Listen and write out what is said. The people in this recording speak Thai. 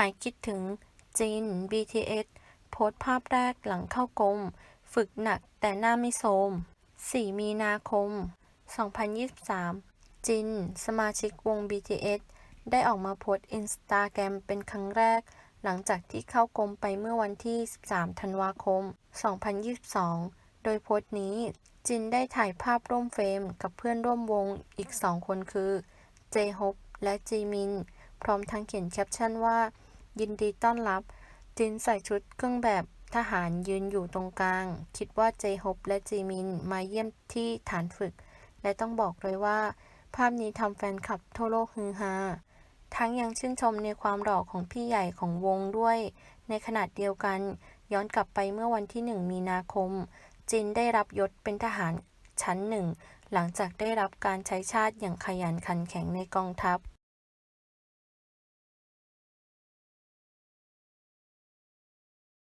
หายคิดถึงจีน BTS โพสต์ภาพแรกหลังเข้ากรม ฝึกหนักแต่หน้าไม่โทรม4 มีนาคม 2023 จิน สมาชิกวง BTS ได้ออกมาโพสต์อินสตาแกรมเป็นครั้งแรก หลังจากที่เข้ากรมไปเมื่อวันที่ 13 ธันวาคม 2022 โดยโพสต์นี้จินได้ถ่ายภาพร่วมเฟรมกับเพื่อนร่วมวงอีก2คนคือ เจฮบและจีมิน พร้อมทั้งเขียนแคปชั่นว่า ยินดีต้อนรับ จินใส่ชุดเครื่องแบบทหารยืนอยู่ตรงกลาง คิดว่าเจฮบและจีมินมาเยี่ยมที่ฐานฝึก และต้องบอกเลยว่า ภาพนี้ทำแฟนคลับทั่วโลกฮือฮาทั้งยังชื่นชมในความหล่อของพี่ใหญ่ของวงด้วย ในขณะเดียวกัน ย้อนกลับไปเมื่อวันที่ 1 มีนาคม จินได้รับยศเป็นทหารชั้นหนึ่ง หลังจากได้รับการใช้ชาติอย่างขยันขันแข็งในกองทัพ